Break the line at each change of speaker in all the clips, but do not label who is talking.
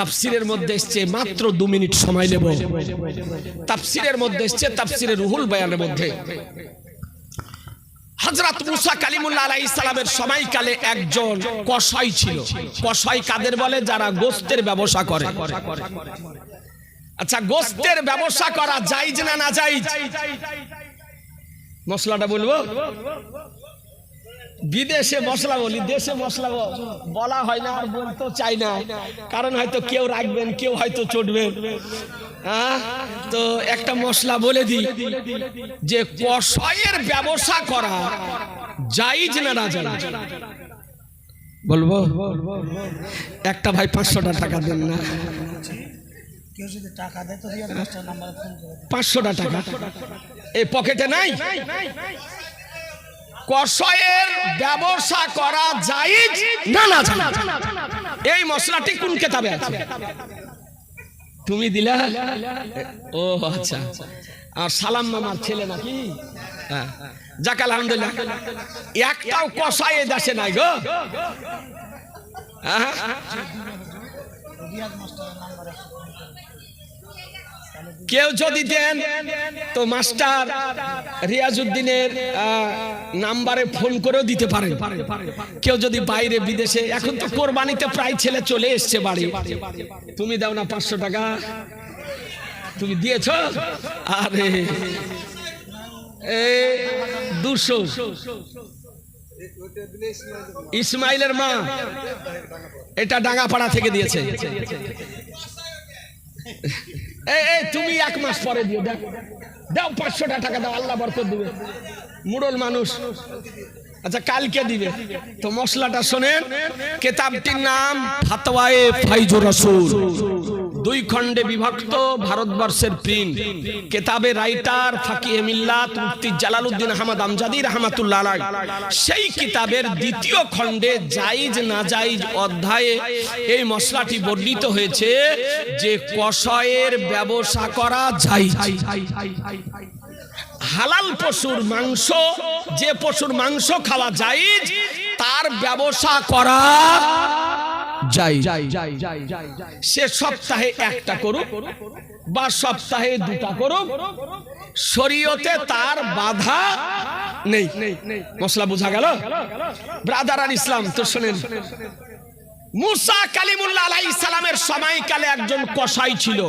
তাফসিরের মধ্যে এসছে মাত্র দু মিনিট সময় নেব। তাফসিরের মধ্যে এসছে তাফসিরের রুহুল বয়ানের মধ্যে। হজরত মুসা কালিমুল্লাহ আলাই ইসলামের সময়কালে একজন কসাই ছিল। কসাই কাদের বলে? যারা গোস্তের ব্যবসা করে। আচ্ছা গোস্তের ব্যবসা করা যাইজ না না যাইজ মশলাটা বলব? বিদেশে মশলা বলি, দেশে মশলা বলা হয় না, আর বলতে চাই না। কারণ হয়তো কেউ রাখবেন, কেউ হয়তো চটবেন। হ্যাঁ? তো একটা মশলা বলে দিই, যে কষায়ের ব্যবসা করা যাইজ না যাইজ বলব? একটা ভাই পাঁচশোটা টাকা দেন না। পাঁচশোটা টাকা। এই পকেটে নাই? কষয়ের ব্যবসা করা জায়েজ? না না। এই মশলাটি কোন কেতাবে আছে? তুমি দিলা? ও আচ্ছা। আর সালাম মামার ছেলে নাকি? হ্যাঁ। যাক, আলহামদুলিল্লাহ। একটাও কষায় দেশে নাই গো। হ্যাঁ
নাম্বারে
কেউ যদি দেন, তো মাস্টার রিয়াজুদ্দিনের নাম্বারে ফোন করেও দিতে পারেন। কেউ যদি বাইরে বিদেশে, এখন তো কোরবানিতে প্রায় ছেলে চলে এসছে বাড়ি। তুমি দাও না পাঁচশো টাকা। তুমি দিয়েছ? আরে দুশো। ইসমাইলের মা, এটা ডাঙ্গাপাড়া থেকে দিয়েছে। এই তুমি এক মাস পরে দিও, দেখো। দাও, পাঁচশোটা টাকা দাও, আল্লাহ বরকত দিবে। মুরল মানুষ। আচ্ছা কালকে দিবে। তো মশলাটা শোনেন, কেতাবটির নাম, ফাতওয়ায়ে ফাইজুর রাসূল। দুই খণ্ডে বিভক্ত ভারতবর্ষের প্রিন্ট। কেতাবে রাইটার ফাকিহ মিল্লাত মুফতি জালালউদ্দিন আহমদ আমজাদি রহমাতুল্লাহ আলাইহি। সেই কিতাবের দ্বিতীয় খণ্ডে জায়েজ না জায়েজ অধ্যায়ে এই মশলাটি বর্ণিত হয়েছে যে কষয়ের ব্যবসা করা জায়েজ। হালাল পশুর মাংস, যে পশুর মাংস খাওয়া জায়েজ, তার ব্যবসা করা জায়েজ সে সপ্তাহে একটা করুক বা সপ্তাহে দুটা করুক, শরীয়তে তার বাধা নেই। মশলা বোঝা গেল? ব্রাদার আর ইসলাম, তো শোনেন। মুসা কালিমুল্লাহ আলাইহিস সালামের সময়কালে একজন কসাই ছিল।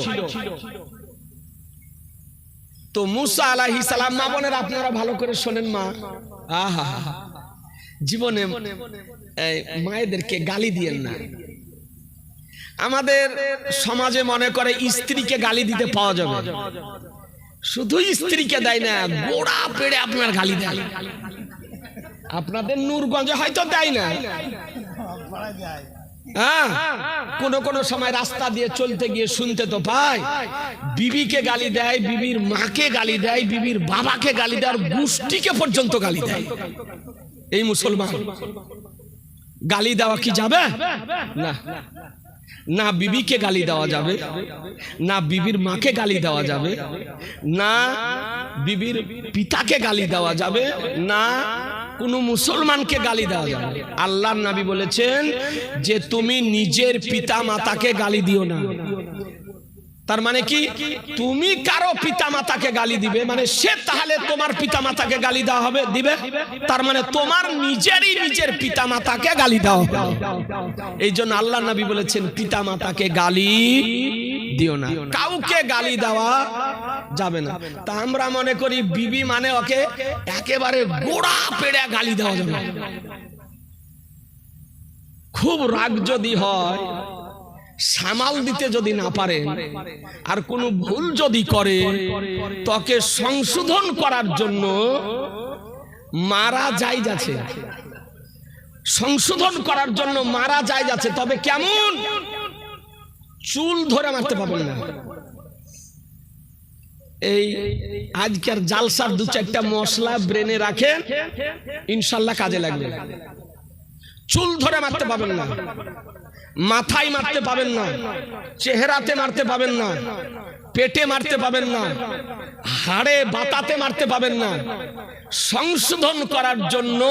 তো মুসা আলাহি সালাম, মা বোনের, আপনারা ভালো করে শোনেন, মা। আহা। জীবনে মায়েদেরকে গালি দিয়েন না। আমাদের সমাজে মনে করে স্ত্রীকে গালি দিতে পাওয়া যাবে। শুধু স্ত্রীকে দেয় না, গোড়া পেড়ে আপনার গালি দেয়। আপনাদের নূরগঞ্জে হয়তো দেয় না। হ্যাঁ কোন কোন সময় রাস্তা দিয়ে চলতে গিয়ে শুনতে তো পাই বিবিকে গালি দেয়, বিবির মাকে গালি দেয়, বিবির বাবাকে গালি দেয়, আর গোষ্ঠীকে পর্যন্ত গালি দেয়। এই মুসলমান, গালি দেওয়া কি যাবে? না। না বিবিকে গালি দেওয়া যাবে, না বিবির মাকে গালি দেওয়া যাবে, না বিবির পিতাকে গালি দেওয়া যাবে, না কোনো মুসলমানকে গালি দেওয়া যাবে। আল্লাহ নাবি বলেছেন যে তুমি নিজের পিতা মাতাকে গালি দিও না। তার মানে কি? তুমি কারও পিতা মাতাকে গালি দিবে? মানে সে তাহলে তোমার পিতা মাতাকে গালি দেওয়া হবে, দিবে? তার মানে তোমার নিজেরই নিজের পিতা মাতাকে গালি দেওয়া হবে। এই জন্য আল্লাহ নবী বলেছেন পিতা মাতাকে গালি দিও না। কাউকে গালি দেওয়া যাবে না। তা আমরা মনে করি বিবি মানে ওকে একেবারে গোড়া পেড়ে গালি দেওয়া যাবে খুব রাগ যদি হয় সামাল দিতে যদি না পারে আর কোনো ভুল যদি করে তকে সংশোধন করার জন্য মারা যাই যাচ্ছে। সংশোধন করার জন্য মারা যায় যাচ্ছে, তবে কেমন? চুল ধরে মারতে পারবেন না। এই আজকের জালসার দু চারটা মশলা ব্রেনে রাখেন, ইনশাল্লাহ কাজে লাগবে। চুল ধরে মারতে পাবেন না। মাথায় মারতে পাবেন না, চেহারাতে মারতে পাবেন না, পেটে মারতে পাবেন না, হাড়ে বাতাতে মারতে পাবেন না। সংশোধন করার জন্য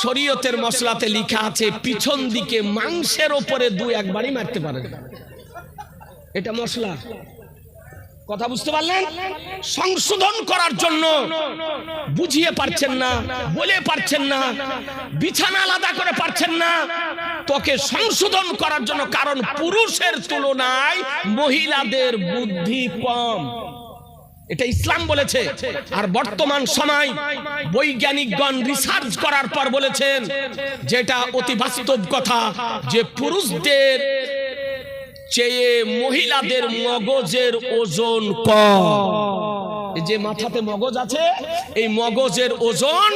শরীয়তের মশলাতে লিখা আছে, পিছন দিকে মাংসের ওপরে দু একবারই মারতে পারেন। এটা মশলা। কথা বুঝতে পারলেন? সংশোধন করার জন্য বুঝিয়ে পারছেন না, বলে পারছেন না, বিছানা আলাদা করে পারছেন না। তোকে সংশোধন করার জন্য কারণ পুরুষের তুলনায় মহিলাদের বুদ্ধি কম। এটা ইসলাম বলেছে। আর বর্তমান সময় বৈজ্ঞানিকগণ রিসার্চ করার পর বলেছেন, যেটা অতি বাস্তব কথা, যে পুরুষদের চেয়ে মহিলাদের মগজের ওজন কম। যে মাথাতে মগজ আছে এই মগজের ওজন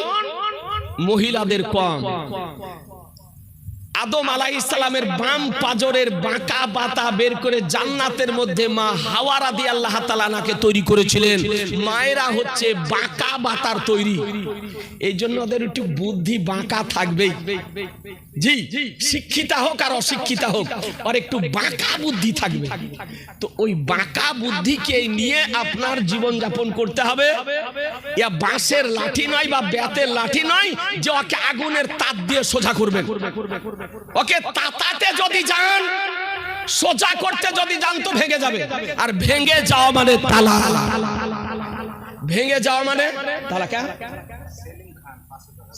মহিলাদের কম। আদম আলাই ইসলামের বাম পাজরের বাঁকা বাতা বের করে জান্নাতের মধ্যে মা হাওয়ারা দিয়ে আল্লাহ তালানাকে তৈরি করেছিলেন। মায়েরা হচ্ছে বাঁকা বাতার তৈরি। এই জন্য ওদের একটু বুদ্ধি বাঁকা থাকবেই। জি, শিক্ষিতা হোক আর অশিক্ষিতা হোক আর একটু বাঁকা বুদ্ধি থাকবে। তো ওই বাঁকা বুদ্ধিকে নিয়ে আপনার জীবন যাপন করতে হবে। ইয়া বাঁশের লাঠি নয় বা ব্যাতের লাঠি নয় যে ওকে আগুনের তাপ দিয়ে সোজা করবেন। ওকে তাতাতে যদি যান, সোজা করতে যদি যান তো ভেঙে যাবে। আর ভেঙে যাওয়া মানে তালা। ভেঙে যাওয়া মানে তালা কেন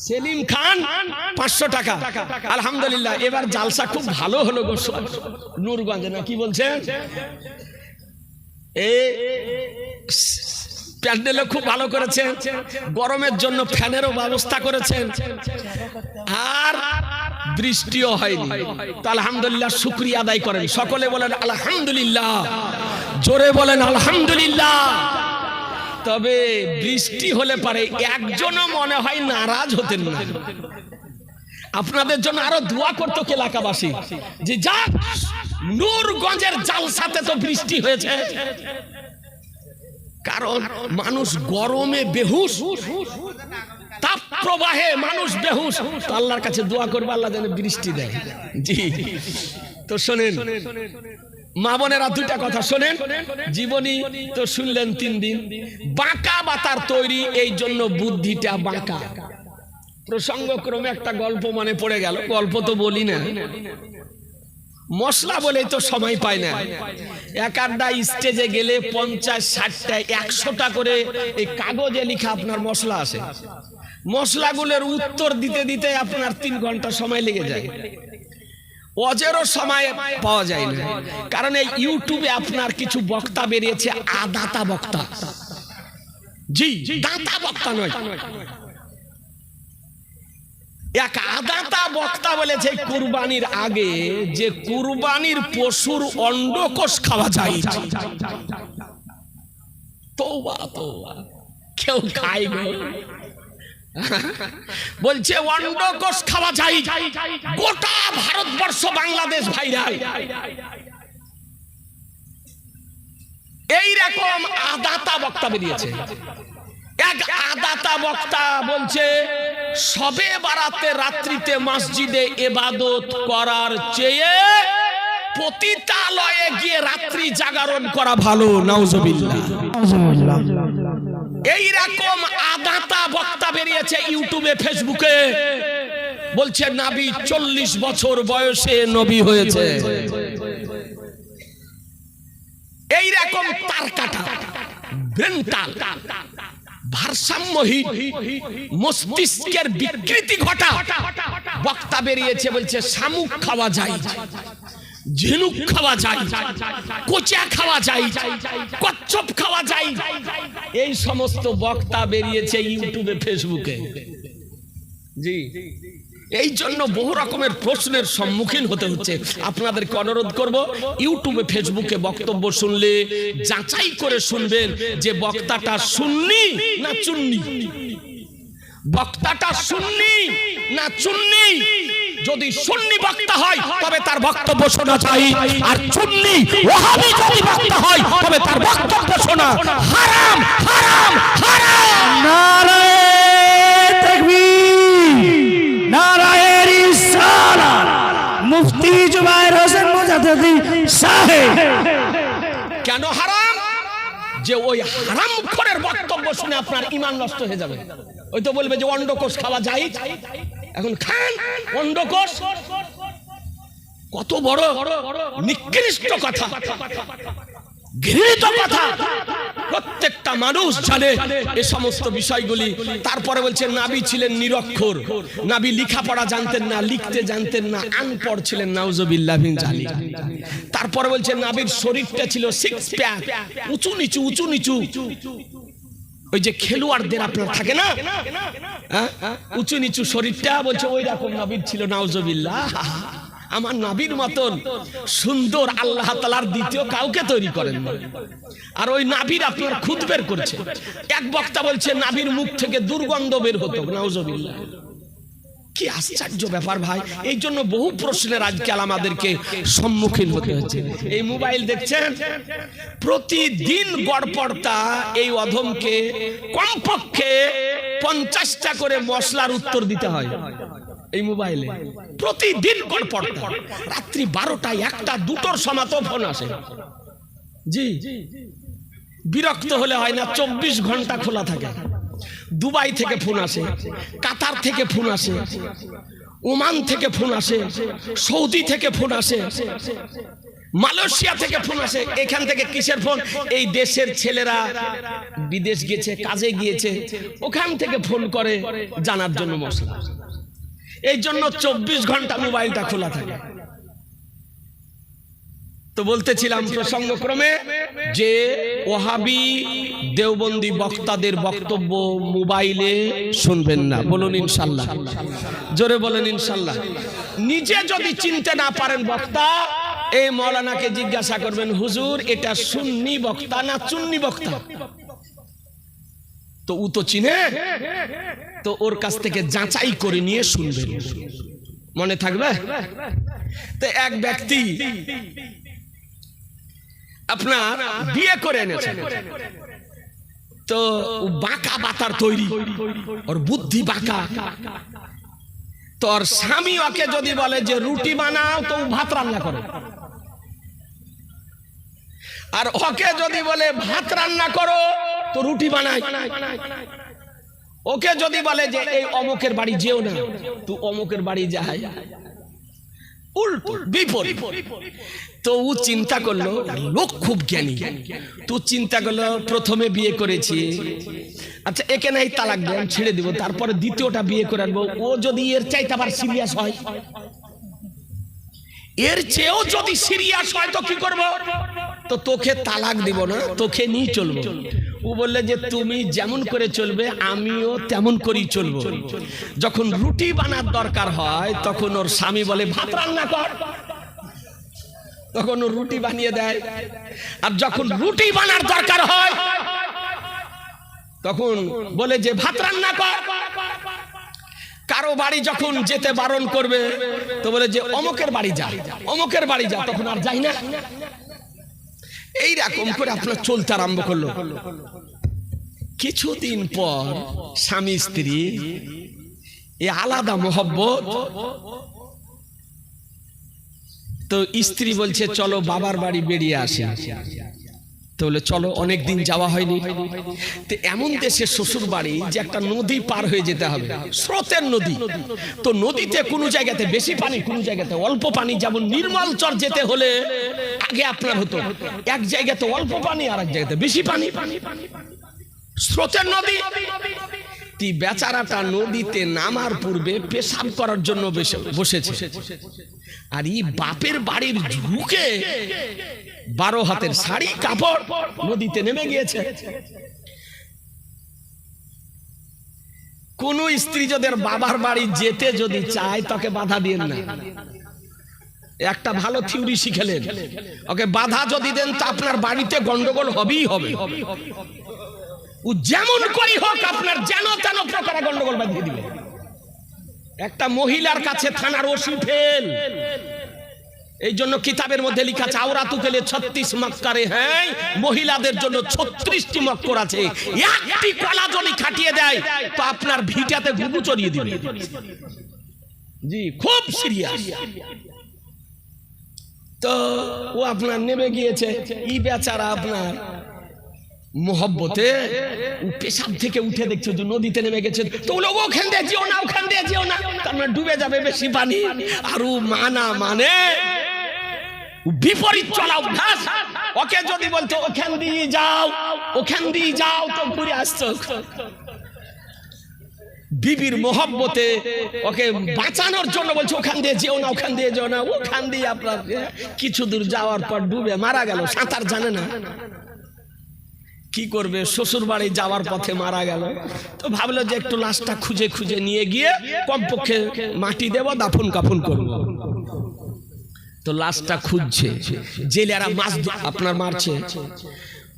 সেলিম খান, পাঁচশো টাকা। আলহামদুলিল্লাহ, এবার জালসা খুব ভালো হলো গো নূরগঞ্জে না কি বলছেন এ প্যান্ডেলও খুব ভালো করেছেন। গরমের জন্য ফ্যানেরও ব্যবস্থা করেছেন। আর বৃষ্টিও হয়নি। তো আলহামদুলিল্লাহ শুক্রিয়া আদায় করেন। সকলে বলেন আলহামদুলিল্লাহ। জোরে বলেন আলহামদুলিল্লাহ। তবে বৃষ্টি হলে পারে একজনও মনে হয় নারাজ হতেন না। আপনাদের জন্য আরও দোয়া করতো এলাকাবাসী? যে যাক, নূরগঞ্জের জালসাতে তো বৃষ্টি হয়েছে। কারণ মানুষ গরমে বেহুশ, তাপ প্রবাহে মানুষ বেহুশ। আল্লাহর কাছে দোয়া করবে, আল্লাহ যেন বৃষ্টি দেয়। জি। তো শোনেন, মা বোনেরা দুইটা কথা শোনেন। জীবনী তো শুনলেন তিন দিন। বাঁকা বাতার তৈরি, এই জন্য বুদ্ধিটা বাঁকা। প্রসঙ্গক্রমে একটা গল্প মনে পড়ে গেল, গল্প তো বলি না। মশলা বলে তো সময় পায় না। এক আড্ডা স্টেজে গেলে পঞ্চাশ, ষাটটা, একশোটা করে এই কাগজে লিখা আপনার মশলা আসে মশলাগুলোর উত্তর দিতে দিতে আপনার তিন ঘণ্টা সময় লেগে যায়। অজেরও সময় পাওয়া যায় না। কারণ এই ইউটিউবে আপনার কিছু বক্তা বেরিয়েছে, আদাতা বক্তা। জি, দাতা বক্তা নয়। এক আদাতা বক্তা বলেছে, কুরবানির আগে যে কুরবানির পশুর অন্ডকোষ খাওয়া যায়। কেউ খায় বলছে, অন্ডকোষ খাওয়া যায়। গোটা ভারতবর্ষ, বাংলাদেশ ভাইরাই এই রকম আদাতা বক্তা বেরিয়েছে। এক আদাতা বক্তা বলছে, সবে বারাতে রাত্রিতে মসজিদে এবাদত করার চেয়ে পতিতালয়ে গিয়ে রাত্রি জাগরণ করা ভালো এই রকম আদাতা বক্তা বেরিয়েছে ইউটিউবে, ফেসবুকে। বলছে, নাবি, চল্লিশ বছর বয়সে নবী হয়েছে। এই রকম তার কাটা ব্রেন্টাল। ভারসাম্যহীন মস্তিষ্কের বিকৃতি ঘটা। বক্তা বেরিয়েছে, বলছে, শামুক খাওয়া যায়, ঝিনুক খাওয়া যায়, কোচা খাওয়া যায়, কচ্ছপ খাওয়া যায়। এই সমস্ত বক্তা বেরিয়েছে ইউটিউবে, ফেসবুকে। জি। এই জন্য বহু রকমের প্রশ্নের সম্মুখীন হতে হচ্ছে। আপনাদেরকে অনুরোধ করব ইউটিউবে ফেসবুকে বক্তব্য শুনলে, যাচাই করে শুনবেন যে বক্তাটা শুননি না চুন্নি। বক্তাটা শুননি না চুন্নি। যদি সুন্নি বক্তা হয়, তবে তার বক্তব্য শোনা চাই আর চুন্নি, ওহাবি যদি বক্তা হয়, তবে তার বক্তব্য শোনা হারাম হারাম হারাম।
নারায়ে তাকবীর নারায়ে রিসালাত মুফতি জুবাইর হোসেন মুজাদ্দিদি সাহেব।
কেন হারাম? যে ওই হারাম খরের বক্তব্য শুনে আপনার ইমান নষ্ট হয়ে যাবে। ওই তো বলবে যে অন্ডকোষ খাওয়া যায় এখন খান, অন্ডকোষ। কত বড় নিকৃষ্ট কথা। ঘৃণিত কথা। প্রত্যেকটা মানুষ জানে এ সমস্ত বিষয়গুলি। তারপরে বলছে, নাবি ছিলেন নিরক্ষর। নাবি লেখাপড়া জানতেন না, লিখতে জানতেন না, আনপড় ছিলেন, নাউজবিল্লাহ বিন জালি তারপরে বলছে, নাবির শরীরটা ছিল সিক্স প্যাক উঁচু নিচু উঁচু নিচু। ওই যে খেলোয়াড়দের আপনার থাকে না? হ্যাঁ? উঁচু নিচু শরীরটা বলছে, ওই রকম নাবির ছিল, নাউজবিল্লাহ। আমার নাবির মতন সুন্দর আল্লাহ তালার দ্বিতীয় কাউকে তৈরি করেন আর ওই নাবির আপনার খুদ বের করছে। এক বক্তা বলছে, নাবির মুখ থেকে দুর্গন্ধ বের হতো। নাউজবিল্লাহ। কি আশ্চর্য ব্যাপার ভাই। এই জন্য বহু প্রশ্নের আজকাল আমাদেরকে সম্মুখীন হতে হচ্ছে। এই মোবাইল দেখছেন? প্রতিদিন গড়পড়তা এই অধমকে কমপক্ষে পঞ্চাশটা করে মশলার উত্তর দিতে হয়। এই মোবাইলে। প্রতিদিন গড়পড়তা। রাত্রি বারোটায় একটা দুটোর সময় তো ফোন আসে। জি। বিরক্ত হলে হয় না চব্বিশ ঘণ্টা খোলা থাকে। দুবাই থেকে ফোন আসে কাতার থেকে ফোন আসে ওমান থেকে ফোন আসে সৌদি থেকে ফোন আসে মালয়েশিয়া থেকে ফোন আসে। এখান থেকে কিসের ফোন? এই দেশের ছেলেরা বিদেশ গিয়েছে কাজে গিয়েছে ওখান থেকে ফোন করে জানার জন্য মশলা। এই জন্য চব্বিশ ঘণ্টা মোবাইলটা খোলা থাকে। তো বলতেছিলাম প্রসঙ্গক্রমে যে ওহাবি দেওবন্দি বক্তাদের বক্তব্য মোবাইলে শুনবেন না। বলুন ইনশাল্লাহ। জোরে বলেন ইনশাল্লাহ। নিজে যদি চিনতে না পারেন বক্তা, এই মৌলানাকে জিজ্ঞাসা করবেন, হুজুর, এটা সুন্নি বক্তা না চুন্নি বক্তা? তো উ তো চিনে। তো ওর কাছ থেকে যাচাই করে নিয়ে শুনবেন মনে থাকবে? তো এক ব্যক্তি আপনার বিয়ে করে এনেছে। তো বাঁকা বাতার তৈরি, ওর বুদ্ধি বাঁকা। তোর স্বামী ওকে যদি বলে যে রুটি বানাও, তো ভাত রান্না করে। আর ওকে যদি বলে ভাত রান্না করো, তো রুটি বানাই ওকে যদি বলে যে এই অমুকের বাড়ি যেও না তুই অমুকের বাড়ি যায়। উল্টো বিপরীত। তো ও চিন্তা করল লোক খুব জ্ঞানী। তো চিন্তা করল প্রথমে বিয়ে করেছি। আচ্ছা একে নাই তালাক দেন ছেড়ে দিব। তারপরে দ্বিতীয়টা বিয়ে করে আনব ও যদি এর চাইতে আবার সিরিয়াস হয় এর চেয়েও যদি সিরিয়াস হয় তো কি করব? তো তোকে তালাক দিব না, তোকে নিয়ে চলবো। ও বললে যে তুমি যেমন করে চলবে, আমিও তেমন করেই চলবো। যখন রুটি বানার দরকার হয়, তখন ওর স্বামী বলে, ভাত রান্না কর। তখন ও রুটি বানিয়ে দেয়। আর যখন রুটি বানার দরকার হয়, তখন বলে যে, ভাত রান্না কর। কারও বাড়ি যখন যেতে বারণ করবে, তো বলে যে অমুকের বাড়ি যা, অমুকের বাড়ি যা, তখন আর যাই না। এই রকম করে আপনার চলতে আরম্ভ করল। কিছুদিন পর স্বামী স্ত্রী, এ আলাদা মোহব্বত। তো স্ত্রী বলছে, চলো বাবার বাড়ি বেরিয়ে আসি। তো বলে চলো অনেক দিন যাওয়া হয়নি। তো এমন দেশে শ্বশুর বাড়ি যে একটা নদী পার হয়ে যেতে হবে। স্রোতের নদী। তো নদীতে কোনো জায়গাতে বেশি পানি কোনো জায়গাতে অল্প পানি যেমন নির্মল চর যেতে হলে আগে আপনার হতো। এক জায়গাতে অল্প পানি আর এক জায়গাতে বেশি পানি। স্রোতের নদী। তি বেচারাটা নদীতে নামার পূর্বে পেশাব করার জন্য বসে- বসেছে। আর এই বাপের বাড়ির ঝুঁকে বারো হাতের শাড়ি, কাপড় নদীতে নেমে গিয়েছে। কোন স্ত্রী যদি বাবার বাড়ি যেতে যদি চায়, তাকে বাধা দিয়েন না। একটা ভালো থিওরি শিখেলেন। ওকে বাধা যদি দেন, তা আপনার বাড়িতে গন্ডগোল হবেই হবে। ও যেমন করি হোক, আপনার যেন তেন প্রকারে গন্ডগোল বাঁধিয়ে দিবে। একটা মহিলার কাছে থানার ওসি ফেল। এই জন্য কিতাবের মধ্যে লেখা আছে আওরা তুকেলে ছত্রিশ মক্কারে হ্যাঁ মহিলাদের জন্য ছত্রিশটি মক্কর আছে। একটি কলা যদি খাটিয়ে দেয়, তো আপনার ভিটাতে ঘুঘু চড়িয়ে দিবে। জি, খুব সিরিয়াস। তো ও আপনার নেমে গিয়েছে। ই বেচারা আপনার মোহব্বতে, ও পেশাব থেকে উঠে দেখছে যে নদীতে নেমে গেছে। তো লোক ওখান দিয়ে যেও না, ওখান দিয়ে যেও না। তার ডুবে যাবে বেশি পানি। আর ও মানা মানে বিপরীত চলা অভ্যাস। ওকে যদি বলতো, ওখান দিয়ে যাও, ওখান দিয়ে যাও, তো ঘুরে আসছো। বিবির মোহব্বতে ওকে বাঁচানোর জন্য বলছে, ওখান দিয়ে যেও না, ওখান দিয়ে যেও না, ওখান দিয়ে আপনার, কিছু দূর যাওয়ার পর ডুবে মারা গেল, সাঁতার জানে না। কি করবে? শ্বশুর বাড়ি যাওয়ার পথে মারা গেল। তো ভাবলো যে একটু লাশটা খুঁজে খুঁজে নিয়ে গিয়ে কমপক্ষে মাটি দেব, দাফন কাফন করব। তো লাশটা খুঁজছে। জেলেরা মাছ আপনার মারছে।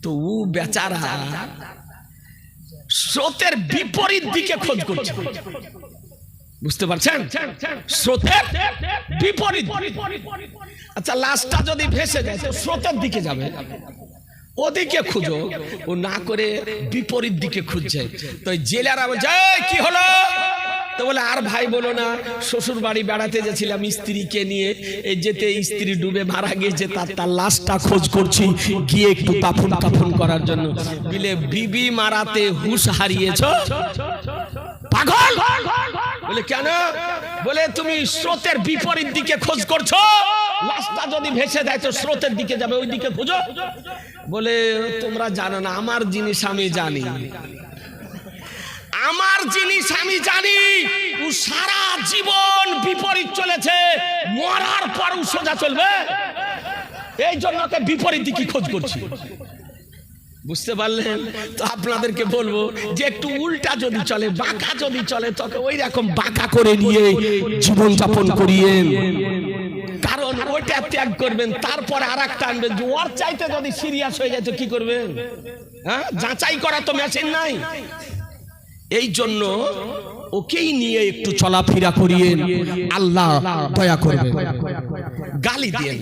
তো ও বেচারা স্রোতের বিপরীত দিকে খোঁজ করছে। বুঝতে পারছেন? স্রোতের বিপরীত। আচ্ছা লাশটা যদি ভেসে যায় তো স্রোতের দিকে যাবে। ওদিকে খুঁজো ও না করে বিপরীত দিকে খুঁজছে। তো জেলেরা বলছে "এই, কি হলো? তো বলে, আর ভাই বলো না শ্বশুর বাড়ি বেড়াতে গেছিলাম স্ত্রীকে নিয়ে। এই যেতে স্ত্রী ডুবে মারা গিয়েছে তার তার লাশটা খোঁজ করছি, গিয়ে একটু কাফন কাফন করার জন্য। বিলে, বিবি মারাতে হুশ হারিয়েছ? পাগল! বলে, কেন? বলে, তুমি স্রোতের বিপরীত দিকে খোঁজ করছ। লাশটা যদি ভেসে দেয়, তো স্রোতের দিকে যাবে, ওই দিকে খুঁজো। বলে, তোমরা জানো না, আমার জিনিস আমি জানি। আমার জিনিস আমি জানি। ও সারা জীবন বিপরীত চলেছে। মরার পর ও সোজা চলবে। এই জন্য ওকে বিপরীত দিকে খোঁজ করছি। বুঝতে পারলেন? তো আপনাদেরকে বলব যে একটু উল্টা যদি চলে, বাঁকা যদি চলে, তোকে ওই রকম বাঁকা করে নিয়ে জীবন যাপন করিয়ে। কারণ ওইটা ত্যাগ করবেন, তারপরে আর একটা আনবেন। যে ওর চাইতে যদি সিরিয়াস হয়ে যায়, তো কি করবেন? হ্যাঁ? যাচাই করা তো মেশিন নাই। এই জন্য ওকেই নিয়ে একটু চলাফেরা করিয়ে আল্লাহ দয়া করবে। গালি দিয়ে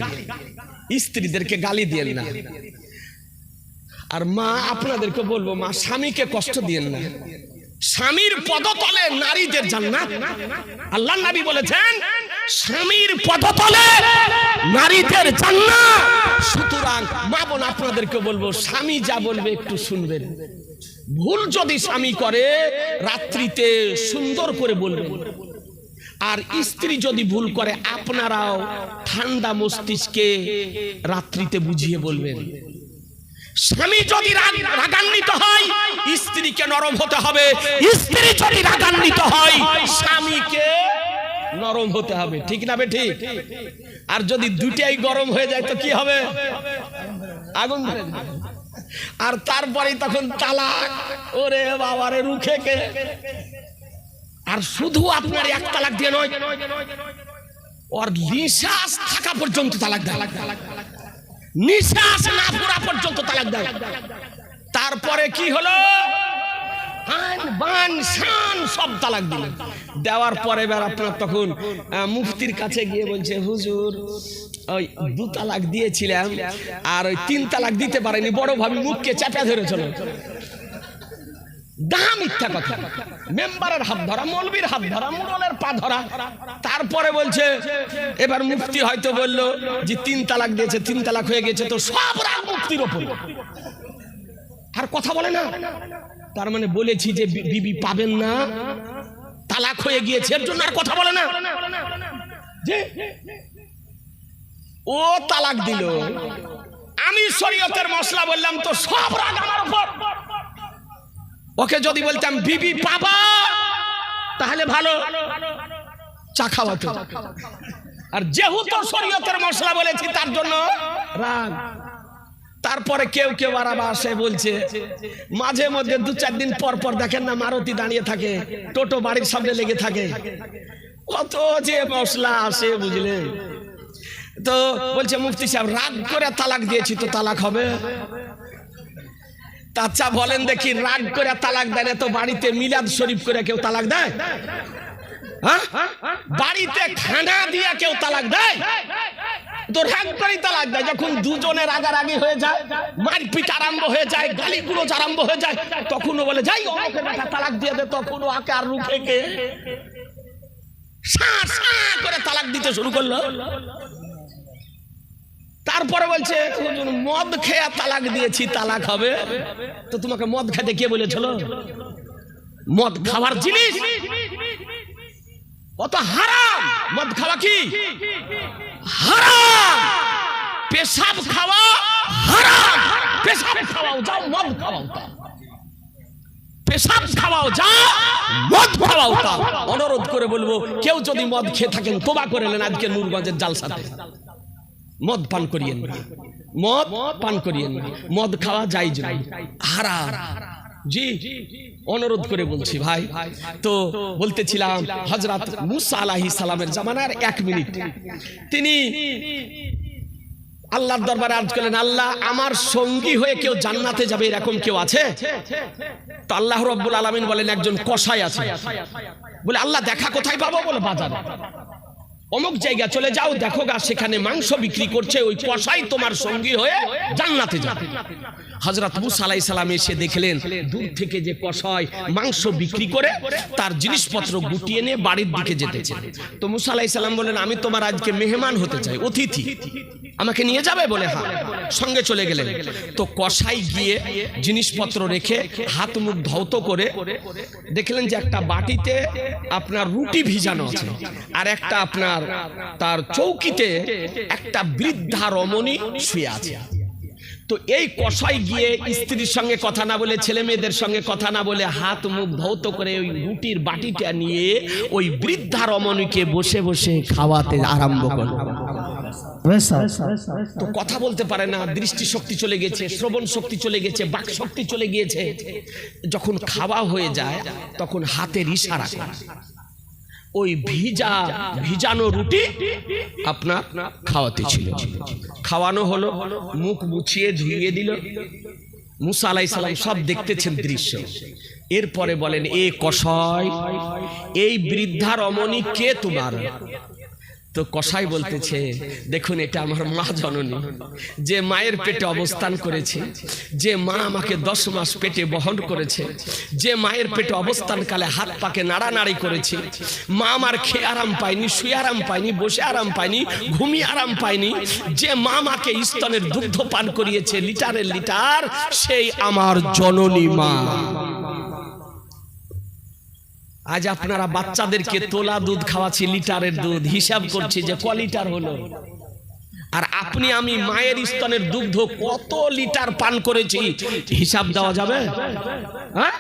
স্ত্রীদেরকে গালি দিয়েন না। আর মা, আপনাদেরকে বলব, মা, স্বামীকে কষ্ট দিয়েন না। স্বামীর পদতলে নারীদের জান্নাত। আল্লাহ নবী বলেছেন স্বামীর পদতলে নারীদের জান্নাত। সুতরাং মা বোন, আপনাদেরকে বলব, স্বামী যা বলবে একটু শুনবেন। ভুল যদি স্বামী করে, রাত্রিতে সুন্দর করে বলবেন। আর স্ত্রী যদি ভুল করে, আপনারাও ঠান্ডা মস্তিষ্কে রাত্রিতে বুঝিয়ে বলবেন। স্বামী যদি রাগ- রাগান্বিত হয়, স্ত্রীকে নরম হতে হবে। স্ত্রী যদি রাগান্বিত হয়, স্বামীকে নরম হতে হবে। ঠিক না বে ঠিক? আর যদি দুটাই গরম হয়ে যায়, তো কি হবে? আগুন আর তারপরে তখন তালাক ওরে বাবারে রুখে কে? আর শুধু আপনার এক তালাক দিয়ে নয়, ওর নিঃশ্বাস থাকা পর্যন্ত তালাক দেয়। নিঃশ্বাস না পুরা পর্যন্ত তালাক দেয়। তারপরে কি হলো? হান বান, শান, সব তালাক দিলেন। দেওয়ার পরে এবার আপনার তখন মুফতির কাছে গিয়ে বলছে, হুজুর, ওই দু তালাক দিয়েছিলাম, আর ওই তিন তালাক দিতে পারেনি, বড় ভাবি মুখকে চাপা ধরেছিল গা মিথ্যা কথা। মেম্বারের হাত ধরা, মৌলবীর হাত ধরা মুরলের পা ধরা। তারপরে বলছে, এবার মুফতি হয়তো বলল যে তিন তালাক দিয়েছে, তিন তালাক হয়ে গেছে, তো সব রাগ মুক্তির ওপর। আর কথা বলে না? তার মানে বলেছি যে বিবি পাবেন না। তালাক হয়ে গিয়েছে, এর জন্য আর কথা বলে না। যে ও তালাক দিল। আমি শরীয়তের মশলা বললাম তো সব রাগ আমার উপর। ওকে যদি বলতাম, বিবি পাবা, তাহলে ভালো, চা খাওয়াতো। আর যেহেতু শরীয়তের মশলা বলেছি, তার জন্য রাগ। তারপরে কেউ কেউ আর আবার আসে, বলছে, মাঝে মধ্যে দু চার দিন পর পর দেখেন না মারুতি দাঁড়িয়ে থাকে, টোটো বাড়ির সামনে লেগে থাকে। কত যে মশলা আসে, বুঝলে? তো বলছে, মুফতি সাহেব, রাগ করে তালাক দিয়েছি তো তালাক হবে। আচ্ছা বলেন দেখি, রাগ করে তালাক দেয় তো বাড়িতে মিলাদ শরীফ করে কেউ তালাক দেয়? বাড়িতে খানা দিয়ে কেউ তালাক দেয়? তো রাগ করেই তালাক দেয়, যখন দুজনের রাগারাগি হয়ে যায়, মারপিট আরম্ভ হয়ে যায় গালি গুলোজ আরম্ভ হয়ে যায়, তখনও বলে, যাই অমুকের বেটা তালাক দিয়ে দে, তখনও আকে আর রুখে কে? করে তালাক দিতে শুরু করল। তারপরে বলছে মদ খেয়ে তালাক দিয়েছি, তালাক হবে। তো তোমাকে মদ খেতে কে বলেছিল? মদ খাওয়ার জিনিস? কত হারাম? মদ খাওয়া কি? হারাম! পেশাব খাওয়া হারাম! পেশাব খাওয়াও যাও, মদ খাওয়াও তা পেশাব খাওয়াও যা মদ খাওয়াও তা অনুরোধ করে বলব, কেউ যদি মদ খেয়ে থাকেন, তোবা করে নেন আজকে নূরগঞ্জের জালসাতে। মদ পান করিয়েন মদ পান করিয়েন মদ খাওয়া যায় হারাম। জি, অনুরোধ করে বলছি ভাই। তো বলতেছিলাম হজরত মুসা আলাহি সালামের জামানার এক মিনিট। তিনি আল্লাহর দরবারে আজ করলেন, আল্লাহ, আমার সঙ্গী হয়ে কেউ জান্নাতে যাবে এরকম কেউ আছে? তো আল্লাহ রব্বুল আলমিন বলেন, একজন কসাই আছে। বলে, আল্লাহ, দেখা কোথায় পাবো? বলে, বাজারে। অমুক জায়গা চলে যাও, দেখো গা, সেখানে মাংস বিক্রি করছে, ওই কসাই তোমার সঙ্গী হয়ে জান্নাতে যাবে। হজরত মুসা আলাই সালাম এসে দেখলেন, দূর থেকে যে কসাই মাংস বিক্রি করে, তার জিনিসপত্র গুটিয়ে নিয়ে বাড়ির দিকে যেতেছে। তো মুসা আলাই সালাম বলেন আমি তোমার আজকে মেহমান হতে চাই, অতিথি। আমাকে নিয়ে যাবে? বলে হ্যাঁ। সঙ্গে চলে গেলেন। তো কসাই গিয়ে জিনিসপত্র রেখে হাত মুখ ধৌত করে দেখলেন যে একটা বাটিতে আপনার রুটি ভিজানো আছে আর একটা আপনার তার চৌকিতে একটা বৃদ্ধা রমণী শুয়ে আছে। তো এই কষাই গিয়ে স্ত্রীর সঙ্গে কথা না বলে ছেলে মেয়েদের সঙ্গে কথা না বলে হাত মুখ ধৌত করে ওই রুটির বাটিটা নিয়ে ওই বৃদ্ধা রমণীকে বসে বসে খাওয়াতে আরম্ভ করল। তো কথা বলতে পারে না দৃষ্টি শক্তি চলে গেছে শ্রবণ শক্তি চলে গেছে বাক শক্তি চলে গিয়েছে। যখন খাওয়া হয়ে যায় তখন হাতের ইশারা করে। ওই ভিজা, ভিজানো রুটি আপনার খাওয়াতে ছিল। খাওয়ানো হলো, মুখ মুছিয়ে ধুইয়ে দিল। মুসা আলাই সালাম সব দেখতেছেন দৃশ্য। এরপরে বলেন, এ কষয় এই বৃদ্ধা রমণী কে তোমার? তো কসাই বলতেছে দেখুন এটা আমার মা জননী যে মায়ের পেটে অবস্থান করেছে যে মা আমাকে দশ মাস পেটে বহন করেছে যে মায়ের পেটে অবস্থানকালে হাত পাকে নাড়ানাড়ি করেছে মা আমার খেয়ে আরাম পায়নি শুয়ে আরাম পায়নি বসে আরাম পায়নি ঘুমিয়ে আরাম পায়নি যে মা আমাকে স্তনের দুগ্ধ পান করিয়েছে লিটারের লিটার সেই আমার জননী মা। আজ আপনারা বাচ্চাদেরকে তোলা দুধ খাওয়াচ্ছি, লিটারের দুধ। হিসাব করছি যে ক লিটার হলো। আর আপনি, আমি মায়ের স্তনের দুগ্ধ কত লিটার পান করেছি? হিসাব দেওয়া যাবে? হ্যাঁ?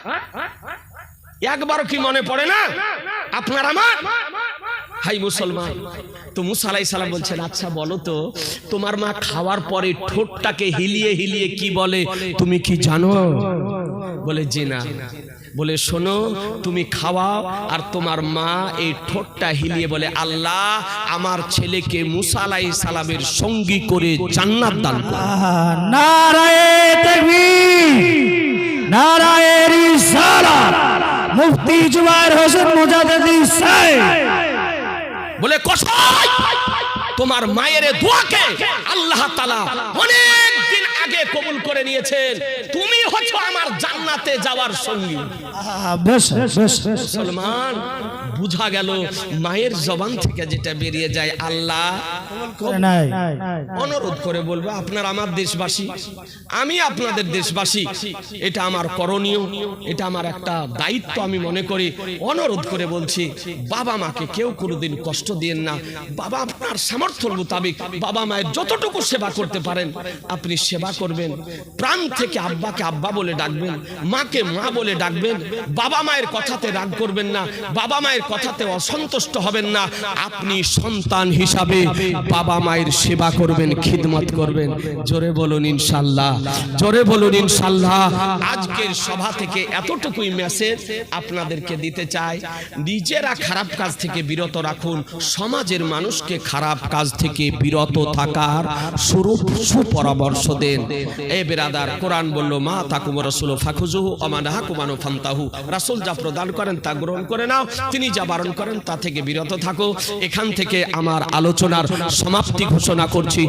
একবারও কি মনে পড়ে না? আপনার আমার? হাই মুসলমান, তো মুসা আলাই সালাম বলছেন আচ্ছা বলো তো, তোমার মা খাওয়ার পরে ঠোঁটটাকে হিলিয়ে হিলিয়ে কি বলে? তুমি কি জানো? বলে, জি না। বলে শোনো তুমি খাওয়াও আর তোমার মা এই ঠোঁটটা হিলিয়ে বলে আল্লাহ আমার ছেলেকে মুসা আলাই সালামের সঙ্গী করে জান্নাত দান
মুফতি জুবাইর হোসেন
বলে কসাই তোমার মায়ের দোয়াকে আল্লাহ তাআলা অনেক আগে কবুল করে নিয়েছেন। তুমি হচ্ছ আমার জান্নাতে যাওয়ার সঙ্গী। মুসলমান, বুঝা গেল মায়ের জবান থেকে যেটা বেরিয়ে যায় আল্লাহ। অনুরোধ করে বলব, আপনার আমার দেশবাসী, আমি আপনাদের দেশবাসী, এটা আমার করণীয়, এটা আমার একটা দায়িত্ব আমি মনে করি। অনুরোধ করে বলছি, বাবা মাকে কেউ কোনোদিন কষ্ট দিয়েন না। বাবা আপনার সামর্থ্য মোতাবেক বাবা মায়ের যতটুকু সেবা করতে পারেন, আপনি সেবা করবেন। প্রাণ থেকে আব্বাকে আব্বা বলে ডাকবেন, মাকে মা বলে ডাকবেন, বাবা মায়ের কথাতে রাগ করবেন না, বাবা মায়ের কথাতে অসন্তুষ্ট হবেন না, আপনি সন্তান হিসাবে বাবা মায়ের সেবা করবেন, খিদমত করবেন। জোরে বলুন ইনশাল্লাহ, জোরে বলুন ইনশাল্লাহ। আজকের সভা থেকে এতটুকুই মেসেজ আপনাদেরকে দিতে চাই, নিজেরা খারাপ কাজ থেকে বিরত রাখুন, সমাজের মানুষকে খারাপ কাজ থেকে বিরত থাকার স্বরূপ সুপরামর্শ দেন। এ বেরাদার, কোরআন বলল, মা তাকুম রসুল ফাকুজুহু অমান কুমানু ফান্তাহু রাসুল যা প্রদান করেন তা গ্রহণ করে নাও, তিনি যা বারণ করেন তা থেকে বিরত থাকো। এখান থেকে আমার আলোচনার সমাপ্তি ঘোষণা করছি।